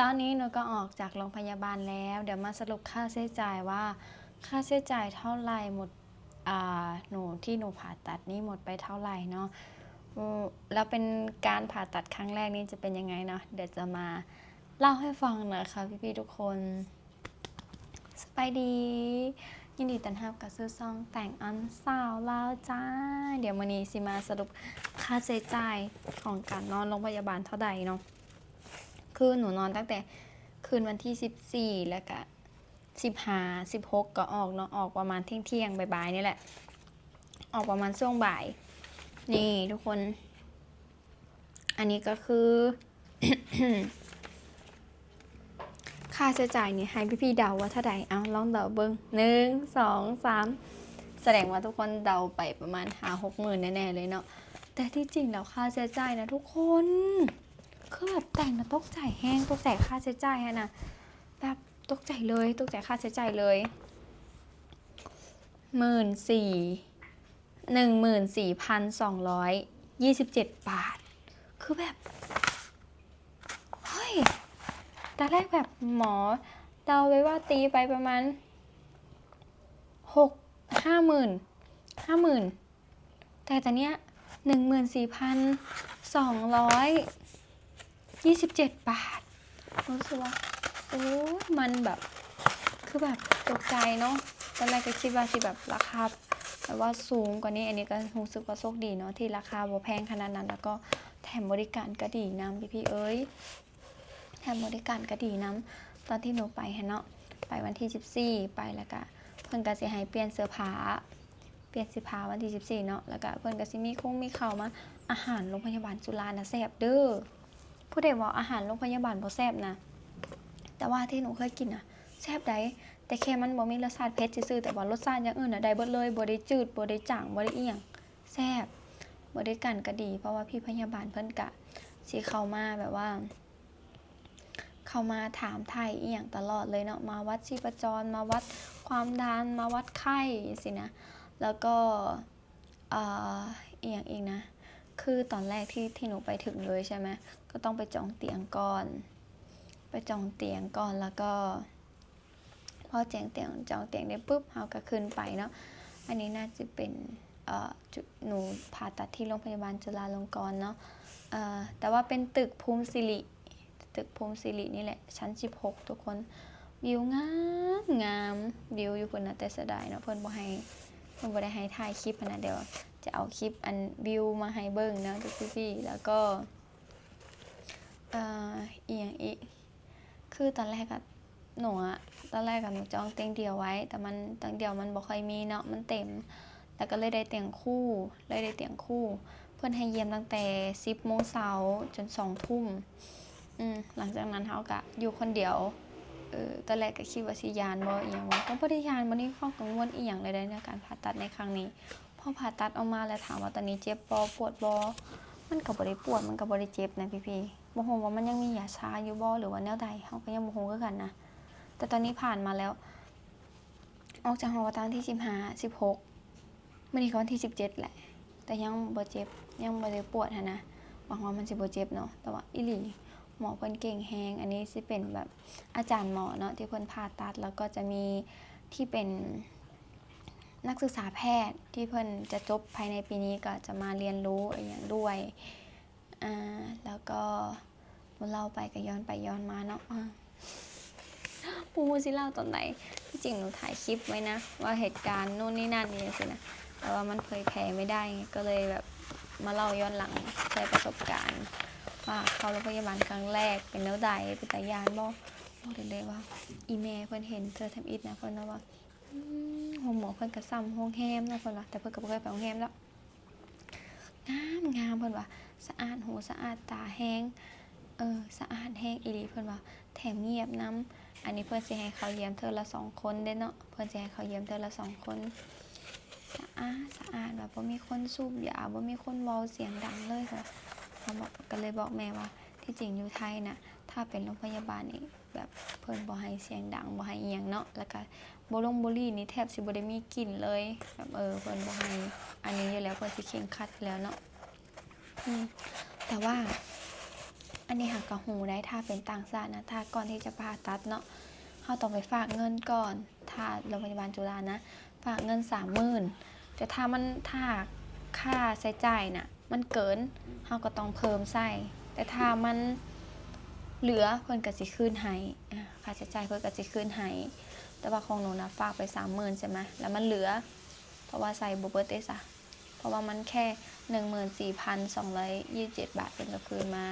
ตอนนี้หนูก็ออกจากโรงพยาบาลแล้ว เดี๋ยวมาสรุปค่าใช้จ่ายว่า ค่าใช้จ่ายเท่าไหร่หมดอ่าหนูที่หนูผ่าตัดนี่หมดไปเท่าไหร่เนาะอืมแล้วเป็นการผ่าตัดครั้งแรกนี่จะเป็นยังไงเนาะเดี๋ยวจะมาเล่าให้ฟังน่อยค่ะพี่ๆทุกคนสบายดี ยินดีต้อนรับกับซื้อซองแต่งอันสาวแลาวจ้า เดี๋ยววันนี้สิมาสรุปค่าใช้จ่ายของการนอนโรงพยาบาลเท่าใดเนาะ คือหนูนอนตั้งแต่คืนวันที่ 14 แล้วก็15 16ก็ออกเนาะออกประมาณเที่ยงเที่ยงบ่ายๆนี่แหละ ออกประมาณช่วงบ่าย นี่ทุกคน อันนี้ก็คือ ค่าใช้จ่ายนี่ให้พี่ๆเดาว่าเท่าใดเอาลองเดาเบิ้งหนึ่งสองสามแสดงว่าทุกคนเดาไปประมาณหาหกหมื่นแน่ๆเลยเนาะแต่ที่จริงแล้วค่าใช้จ่ายนะทุกคน คือแบบแต่งนะตกใจแห้งตกใจค่าใช้จ่ายฮะนะแบบตกใจเลยตกใจค่าใช้จ่ายเลยหมื่นสี่หนึ่งหมื่นสี่พันสองร้อยยี่สิบเจ็ดบาท คือแบบ เฮ้ยตอนแรกแบบหมอเดาไว้ว่าตีไปประมาณหกห้าหมื่นห้าหมื่นแต่ตอนเนี้ยหนึ่งหมื่นสี่พันสองร้อย 27 บาทรู้สึกว่าโอ้ยมันแบบ คือแบบตกใจเนาะตอนแรกก็คิดว่าสิแบบราคาแบบว่าสูงกว่านี้อันนี้ก็รู้สึกว่าโชคดีเนาะที่ราคาบ่แพงขนาดนั้น แล้วก็แถมบริการก็ดีนำพี่พี่ๆเอ้ยแถมบริการก็ดีนำตอนที่หนูไปฮะเนาะไปวันที่ 14 ไปแล้วก็เพิ่นก็สิให้เปลี่ยนเสื้อผ้าเปลี่ยนเสื้อผ้าวันที่ 14 เนาะแล้วก็เพิ่นก็สิมีคงมีข้าวมาอาหารโรงพยาบาลจุฬานะแซ่บเด้อ ผู้ใดว่าอาหารโรงพยาบาลบ่แซ่บนะ แต่ว่าที่หนูเคยกินน่ะแซ่บได้แต่แค่มันบ่มีรสชาติเผ็ดซื่อแต่ว่ารสชาติอย่างอื่นน่ะได้เบิดเลยบ่ได้จืดบ่ได้จางบ่ได้เอียงแซ่บบริการก็ดี เพราะว่าพี่พยาบาลเพิ่นกะสิเข้ามาแบบว่า เข้ามาถามไทยอีหยังตลอดเลยเนาะมาวัดชีพจรมาวัดความดันมาวัดไข้สินะ แล้วก็เอ่ออีหยังอีกนะ คือตอนแรกที่ที่หนูไปถึงเลยใช่ไหมก็ต้องไปจองเตียงก่อน ไปจองเตียงก่อนแล้วก็ พอแจ้งเตียงจองเตียงได้ปุ๊บเราก็ขึ้นไปเนาะอันนี้น่าจะเป็นจุดหนูผ่าตัดที่โรงพยาบาลจุฬาลงกรณ์เนาะแต่ว่าเป็นตึกภูมิสิริตึกภูมิสิรินี่แหละ ชั้น 16 ทุกคน วิวงามงามวิวอยู่เพิ่นนะแต่เสียดายเนาะเพิ่อนบ่ให้ เพิ่นบ่ได้ให้ถ่ายคลิปนะเดี๋ยวจะเอาคลิปอันวิวมาให้เบิ่งเนาะทุกพี่แล้วก็เอ่ออีกอย่างอีกคือตอนแรกอะหนูอะตอนแรกอะหนูจองเตียงเดียวไว้ แต่มันเตียงเดียวมันบ่ค่อยมีเนาะมันเต็ม แล้วก็เลยได้เตียงคู่เลยได้เตียงคู่ เพื่อนให้เยี่ยมตั้งแต่10โมงเช้าจน2ทุ่มอืมหลังจากนั้นเฮาก็อยู่คนเดียว เออตอนแรกก็คิดว่าสิยานบ่อีหยังบ่ก็บ่ได้ยานบ่ได้ข้อกังวลอีหยังเลยในการผ่าตัดในครั้งนี้พอผ่าตัดออกมาแล้วถามว่าตอนนี้เจ็บบ่ปวดบ่มันก็บ่ได้ปวดมันก็บ่ได้เจ็บนะพี่ๆบ่ฮู้ว่ามันยังมียาชาอยู่บ่หรือว่าแนวใดเฮาก็ยังบ่ฮู้คือกันนะแต่ตอนนี้ผ่านมาแล้ว ออกจากหอวันที่15 16มื้อนี้ก็วันที่ 17แหละ แต่ยังบ่เจ็บยังบ่ได้ปวดหันนะหวังว่ามันสิบ่เจ็บเนาะแต่ว่าอีหลี หมอเพิ่นเก่งแฮงอันนี้สิเป็นแบบอาจารย์หมอเนาะที่เพิ่นผ่าตัด แล้วก็จะมีที่เป็นนักศึกษาแพทย์ที่เพิ่นจะจบภายในปีนี้ก็จะมาเรียนรู้อะไรอย่างด้วยอ่าแล้วก็เล่าไปก็ย้อนไปย้อนมาเนาะอ่าปูสิเล่าตอนไหนที่จริงหนูถ่ายคลิปไว้นะ ว่าเหตุการณ์นู่นนี่นั่นนี่สินะแต่ว่ามันเผยแพร่ไม่ได้ก็เลยแบบมาเล่าย้อนหลังใช้ประสบการณ์ ว่าเข้าโรงพยาบาลครั้งแรกเป็นแนวใดเป็นตายานบ่บอกได้เลยว่า อีเมลเพิ่นเห็นเธอทำอิฐนะเพิ่นว่าว่าอืมห้องหมอเพิ่นก็ซ้ำห้องแฮมนะเพิ่นว่าแต่เพิ่นก็บ่เคยไปห้องแฮมแล้วงามงามเพิ่นว่าสะอาดหูสะอาดตาแห้งเออสะอาดแห้งอีหลีเพิ่นว่าแถมเงียบนํอันนี้เพิ่นสิให้เขาเยี่ยมเธอละสองคนเด้เนาะเพิ่นสิให้เขาเยี่ยมเธอละสองคนสะอาดสะอาดแบบบ่มีคนสูบยาบ่มีคนเว้าเสียงดังเลยค่ะ เขาบอกก็เลยบอกแม่ว่า ที่จริงอยู่ไทยน่ะถ้าเป็นโรงพยาบาลนี่แบบเพิ่นบ่ให้เสียงดังบ่ให้อียงเนาะแล้วก็บลงบุหรี่นี่แทบสิบ่ได้มีกลิ่นเลยแบบเออเพิ่นบ่ให้อันนี้อยู่แล้วเพิ่นสิเข่งครัดแล้วเนาะอืมแต่ว่า อันนี้หักกระหูได้ถ้าเป็นต่างชาตินะถ้าก่อนที่จะผ่าตัดเนาะเขาต้องไปฝากเงินก่อน ถ้าโรงพยาบาลจุฬานะ ฝากเงินสามหมื่นแต่ถ้ามันถ้าค่าใช้จ่ายน่ะ มันเกินเขาก็ต้องเพิ่มใส่แต่ถ้ามันเหลือเพิ่นก็สิคืนให้อ่าค่าใช้จ่ายเพิ่นก็สิคืนให้แต่ว่าของหนูนะฝากไปสามหมื่นใช่ไหมแล้วมันเหลือ เพราะว่าใส่บุเบิร์ตเอสอะเพราะว่ามันแค่หนึ่งหมื่นสี่พันสองร้อยยี่สิบเจ็ดบาทเป็นก็คืนมา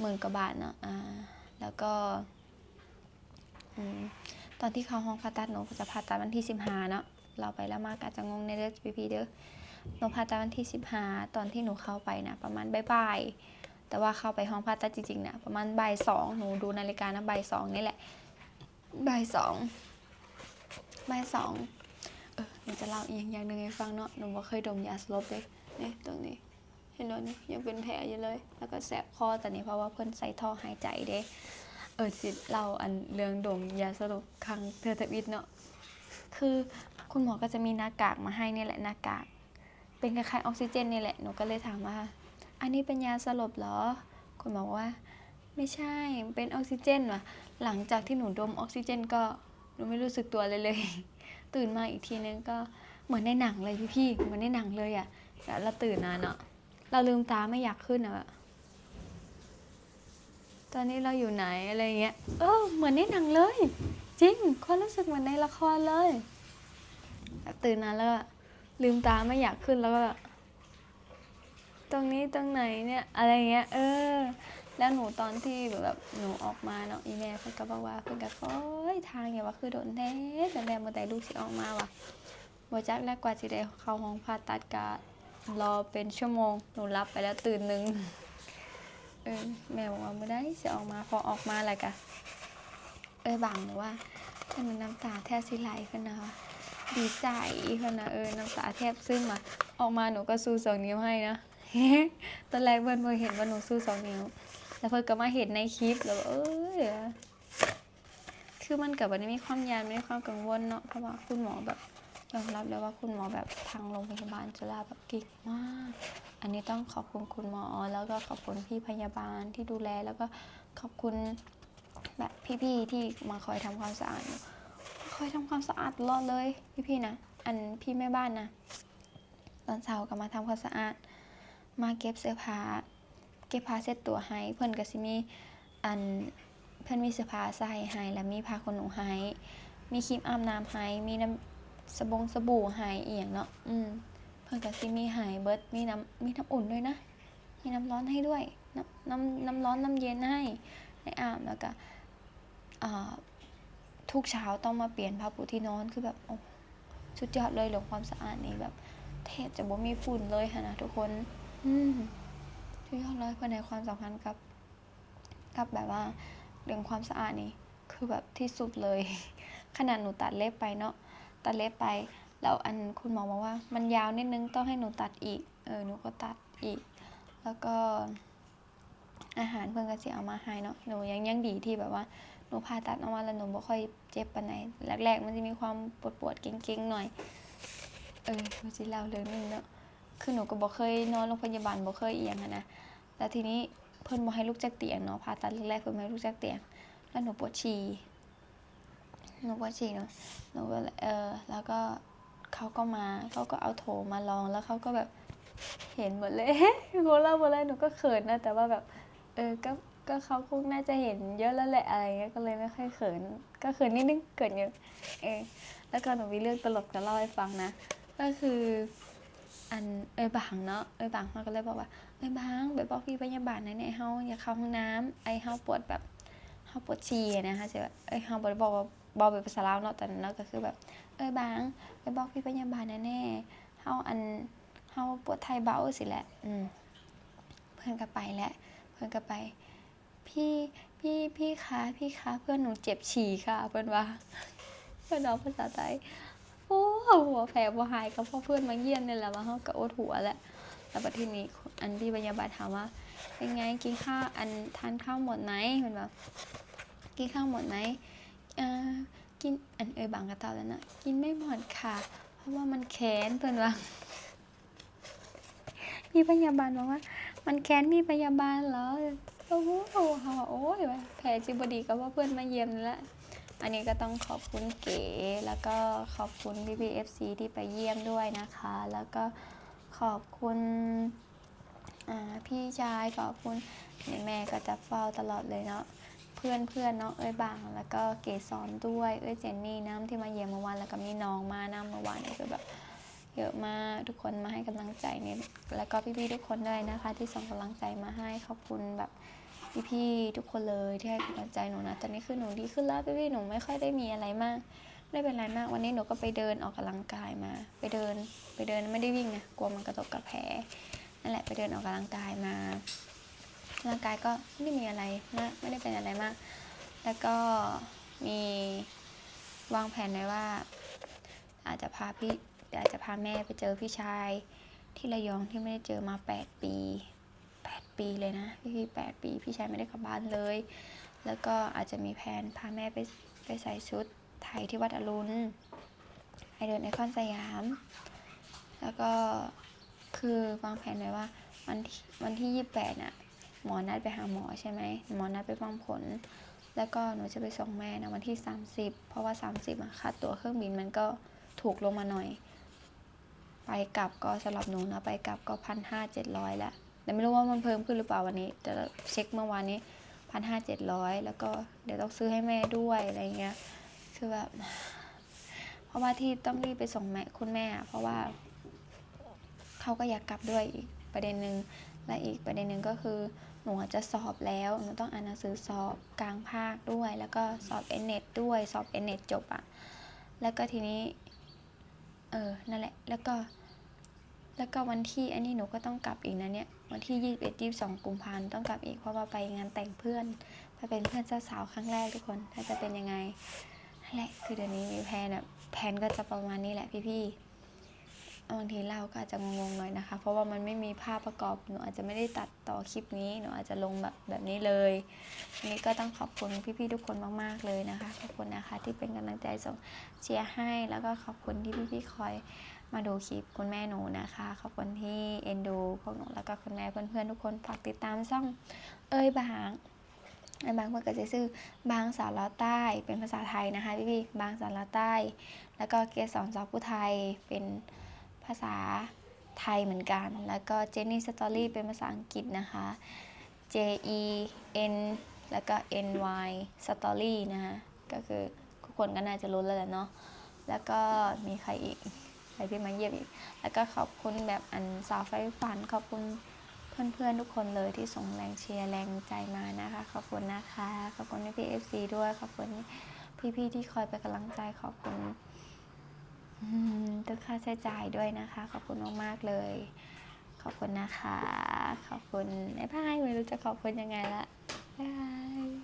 หมื่นกว่าบาทเนาะอ่าแล้วก็อตอนที่เข้าห้องผ่าตัดหนูจะผ่าตัดวันที่สิบห้าเนาะเราไปแล้วมากอาจจะงงในเรื่องพีพีเด้อ หนูผ่าตัดวันที่สิบห้าตอนที่หนูเข้าไปนะประมาณบ่ายๆแต่ว่าเข้าไปห้องผ่าตัดจริงๆนะประมาณบ่ายสองหนูดูนาฬิกานะบ่ายสองนี่แหละบ่ายสองบ่ายสองเออหนูจะเล่าอีกอย่างหนึ่งให้ฟังเนาะหนูบ่เคยดมยาสลบเลยนี่ตรงนี้เห็นไหมนี่ยังเป็นแผลอยู่เลย แล้วก็แสบคอแต่นี่เพราะว่าเพิ่อนใส่ท่อหายใจเด้เออจิเล่าอันเรื่องดมยาสลบครั้งเธอร์ทวิตเนาะคือคุณหมอก็จะมีหน้ากากมาให้นี่แหละหน้ากาก เป็นคล้ายๆออกซิเจนนี่แหละ หนูก็เลยถามว่า อันนี้เป็นยาสลบเหรอคุณหมอบอกว่า ไม่ใช่ เป็นออกซิเจนว่ะ หลังจากที่หนูดมออกซิเจน ก็หนูไม่รู้สึกตัวเลยเลย ตื่นมาอีกทีนึงก็เหมือนในหนังเลยพี่พี่ๆเหมือนในหนังเลยอะ่ะแล้วเราตื่นมานเนาะ เราลืมตาไม่อยากขึ้นอะตอนนี้เราอยู่ไหนอะไรเงี้ย เออ เหมือนในหนังเลย จริงความรู้สึกเหมือนในละครเลย ตื่นมานแล้ว ลืมตาไม่อยากขึ้นแล้วก็ตรงนี้ตรงไหนเนี่ย อะไรเงี้ย เออ แล้วหนูตอนที่แบบหนูออกมาเนาะอีแม่เพิ่นก็บอกว่าเพิ่นก็โอ้ยทางอย่าว่าคือโดนแท้แต่แม่บ่ได้ลูกสิออกมาว่ะบ่จักแล้วกว่าสิได้เข้าห้องผ่าตัดก็รอเป็นชั่วโมง หนูรับไปแล้วตื่นหนึงเออแม่บอกว่าบ่ได้สิออกมาพอออกมาแล้วก็เอ้ยบังหนูว่าเพิ่นน้ำตาแทบสิไหลเพิ่นนะ ดีใจเพิ่นนะเออน้ำตาแทบซึมอะออกมาหนูก็สู้สองนิ้วให้นะตอนแรกเพิ่อนบ่เห็นว่าหนูสู้สองนิ้ว แล้วเพิ่นก็มาเห็นในคลิปแล้วเอ้ยคือมันกับวันนี้มีความยานไม่มีความกังวลเนาะเพราะว่าคุณหมอแบบยอมรับเลยว่าคุณหมอแบบทางโรงพยาบาลจุฬาแบบเก่งมาก อันนี้ต้องขอบคุณคุณหมอแล้วก็ขอบคุณพี่พยาบาลที่ดูแลแล้วก็ขอบคุณแบบพี่ๆที่มาคอยทำความสะอาด คอยทำความสะอาดตลอดเลยพี่ๆนะ อันพี่แม่บ้านนะ ตอนเช้าก็มาทำความสะอาด มาเก็บเสื้อผ้า เก็บผ้าเช็ดตัวให้ เพิ่อนก็สิมีอันเพิ่อนมีเสื้อผ้าใส่ให้ แล้วมีผ้าขนหนูให้ มีครีมอาบน้ำให้ มีน้ำสบงสบู่ให้อียงเนาะ อืม เพิ่อนก็สิมีให้เบิร์ดมีน้ำมีน้ำอุ่นด้วยนะ มีน้ำร้อนให้ด้วย น้ำน้ำน้ำร้อนน้ำเย็นให้ ให้อาบแล้วก็อ่า ทุกเช้าต้องมาเปลี่ยนผ้าปูที่นอนคือแบบโอ้สุดยอดเลยเรื่องความสะอาดนี่แบบแทบจะบ่มีฝุ่นเลยค่ะนะทุกคน อืมทุกยอดเลยเพื่อในความสำคัญกับ กับแบบว่าเรื่องความสะอาดนี่คือแบบที่สุดเลย ขนาดหนูตัดเล็บไปเนาะตัดเล็บไปแล้วอันคุณหมอบอกว่า มันยาวนิดนึงต้องให้หนูตัดอีก เออหนูก็ตัดอีก แล้วก็อาหารเพื่อนก็สิเอามาให้เนาะหนูยังยังดีที่แบบว่า หนูผ่าตัดออกมาแล้วหนูบ่ค่อยเจ็บปานไหนแรกๆ มันจะมีความปวดปวดเก่งๆหน่อย เออหนูจะเล่าเรื่องนึงเนาะคือหนูก็บอกเคยนอนโรงพยาบาลบอกเคยเอียงอะนะแล้วทีนี้เพิ่นบอกให้ลูกจากเตียงเนาะผ่าตัดแรกๆเพิ่นบ่ให้ลูกจากเตียง แล้วหนูปวดฉี่หนูปวดฉี่เนาะหนูก็เลยเออแล้วก็เขาก็มาเขาก็เอาโถมาลองแล้วเขาก็แบบเห็นหมดเลยโหเล่าหมดเลยหนูก็เขินนะแต่ว่าแบบ เออก็ ก็เขาคงน่าจะเห็นเยอะแล้วแหละอะไรเงี้ยก็เลยไม่ค่อยเขิน ก็เขินนิดนึงเขินเยอะเออแล้วก็หนูมีเรื่องตลกจะเล่าให้ฟังนะ ก็คืออันเอ้ยบางเนาะเอ้ยบางเขาก็เลยบอกว่าเอ้ยบางไปบอกพี่พยาบาลหน่อยเนี่ยเฮาอย่าเข้าห้องน้ำไอเฮาปวดแบบเฮาปวดฉี่อะนะคะจะแบบเอ้ยเฮาบ่ได้บอกว่าบอกเป็นภาษาลาวเนาะแต่นั้นก็คือแบบ เอ้ยบางไปบอกพี่พยาบาลน่อยแน่เฮาอันเฮาปวดไทยเบาสิแหละอืมเพื่อนก็ไปแหละเพื่อนก็ไป พี่พี่พี่คะพี่คะเพื่อนหนูเจ็บฉี่ค่ะเพื่อนว่าเพื่อนเอาภาษาไทยโอ้หัวแผลบ่หายก็เพราะเพื่อนมาเยี่ยมนี่แหละว่าเขาก็อดหัวแหละแล้วบัดทีนี้อันที่พยาบาลถามว่า เป็นไงกินข้าวอันทานข้าวหมดไหมเพิ่อนบอกกินข้าวหมดไหมเอ่อกินอันเอ่ยบางกระตอบแล้วนะกินไม่หมดค่ะ เพราะว่ามันแค้นเพิ่อนว่าพี่พยาบาลบอกว่า มันแค้นพี่พยาบาลเหรอ โอ้ยแผลจิบดีก็ว่าเพื่อนมาเยี่ยมแหละอันนี้ก็ต้องขอบคุณเก๋แล้วก็ขอบคุณพี่พีเอฟซีที่ไปเยี่ยมด้วยนะคะ แล้วก็ขอบคุณพี่ชายขอบคุณแม่ก็จะเฝ้าตลอดเลยเนาะเพื่อนเพื่อนเนาะเอ้ยบาง แล้วก็เก๋สรด้วยเอ้ยเจนนี่น้ำที่มาเยี่ยมเมื่อวานแล้วก็มีน้องมาน้ำเมื่อวานนี่คือแบบเยอะมากทุกคนมาให้กำลังใจเนี่ยแล้วก็พี่ๆทุกคนด้วยนะคะ ที่ส่งกำลังใจมาให้ขอบคุณแบบ พี่ๆทุกคนเลยที่ให้กำลังใจหนูนะตอนนี้คือหนูดีขึ้นแล้วพี่ๆหนูไม่ค่อยได้มีอะไรมากไม่เป็นไรมากวันนี้หนูก็ไปเดินออกกำลังกายมา ไปเดินไปเดินไม่ได้วิ่งนะกลัวมันกระทบกับแผลนั่นแหละไปเดินออกกำลังกายมาร่างกายก็ไม่ได้มีอะไรมากไม่ได้เป็นอะไรมาก แล้วก็มีวางแผนไว้ว่า อาจจะพาพี่อาจจะพาแม่ไปเจอพี่ชายที่ระยองที่ไม่ได้เจอมา 8 ปี 8 ปีเลยนะพี่พี่แปดปี พี่ชายไม่ได้กลับบ้านเลย แล้วก็อาจจะมีแผนพาแม่ไปไปใส่ชุดไทยที่วัดอรุณให้เดินไอคอนสยาม แล้วก็คือวางแผนไว้ว่าวันที่วันที่28น่ะหมอนัดไปหาหมอใช่ไหมหมอนัดไปฟังผล แล้วก็หนูจะไปส่งแม่นะวันที่ 30 เพราะว่า 30อะค่าตั๋วเครื่องบินมันก็ถูกลงมาหน่อย ไปกลับก็สำหรับหนูนะไปกลับก็พันห้าเจ็ดร้อยล้ว แต่ไม่รู้ว่ามันเพิ่มขึ้นหรือเปล่าวันนี้แต่เช็คเมื่อวานนี้พันห้าเจ็ดร้อยแล้วก็เดี๋ยวต้องซื้อให้แม่ด้วยอะไรเงี้ยคือแบบเพราะว่าที่ต้องรีบไปส่งแม่คุณแม่อะเพราะว่าเขาก็อยากกลับด้วยอีกประเด็นหนึ่งและอีกประเด็นหนึ่งก็คือหนูจะสอบแล้วหนูต้องอ่านหนังสือสอบกลางภาคด้วย แล้วก็สอบเอ็นเน็ตด้วยสอบเอ็นเน็ตจบอะแล้วก็ทีนี้เออนั่นแหละแล้วก็ แล้วก็วันที่อันนี้หนูก็ต้องกลับอีกนะเนี่ย วันที่ยี่สิบเอ็ดยี่สิบสองกุมภาพันธ์ต้องกลับอีกเพราะว่าไปงานแต่งเพื่อน ไปเป็นเพื่อนเจ้าสาวครั้งแรกทุกคนถ้าจะเป็นยังไงนั่นแหละคือเดี๋ยวนี้มีแพนแบบแผนก็จะประมาณนี้แหละพี่ๆบางทีเล่าก็อาจจะงงๆหน่อยนะคะ เพราะว่ามันไม่มีภาพประกอบหนูอาจจะไม่ได้ตัดต่อคลิปนี้หนูอาจจะลงแบบแบบนี้เลยอันนี้ก็ต้องขอบคุณพี่ๆทุกคนมากๆเลยนะคะขอบคุณนะคะที่เป็นกำลังใจส่งเชียร์ให้แล้วก็ขอบคุณที่พี่ๆคอย มาดูคลิปคุณแม่หนูนะคะ ขอบคุณที่เอ็นดูพวกหนูแล้วก็คุณแม่เพื่อนๆทุกคนฝากติดตามช่องเอ้ยบางไอ้บางมันก็จะชื่อบางสาวลาวใต้เป็นภาษาไทยนะคะพี่พี่บางสาวลาวใต้ แล้วก็เกสรสาวผู้ไทยเป็นภาษาไทยเหมือนกัน แล้วก็เจนนี่สตอรี่เป็นภาษาอังกฤษนะคะ J E N แล้วก็ N Y Story นะคะก็คือทุกคนก็น่าจะรู้แล้วแหละเนาะแล้วก็มีใครอีก รที่มาเยี่ยมอีก แล้วก็ขอบคุณแบบอันสาวไฟฝัน ขอบคุณเพื่อนๆทุกคนเลยที่ส่งแรงเชียร์แรงใจมานะคะ ขอบคุณนะคะ ขอบคุณพี่เอฟซีด้วย ขอบคุณพี่ๆที่คอยเป็นกำลังใจ ขอบคุณทุกค่าใช้จ่ายด้วยนะคะ ขอบคุณมากๆเลย ขอบคุณนะคะ ขอบคุณบ๊ายบายไม่รู้จะขอบคุณยังไงละบ๊ายบาย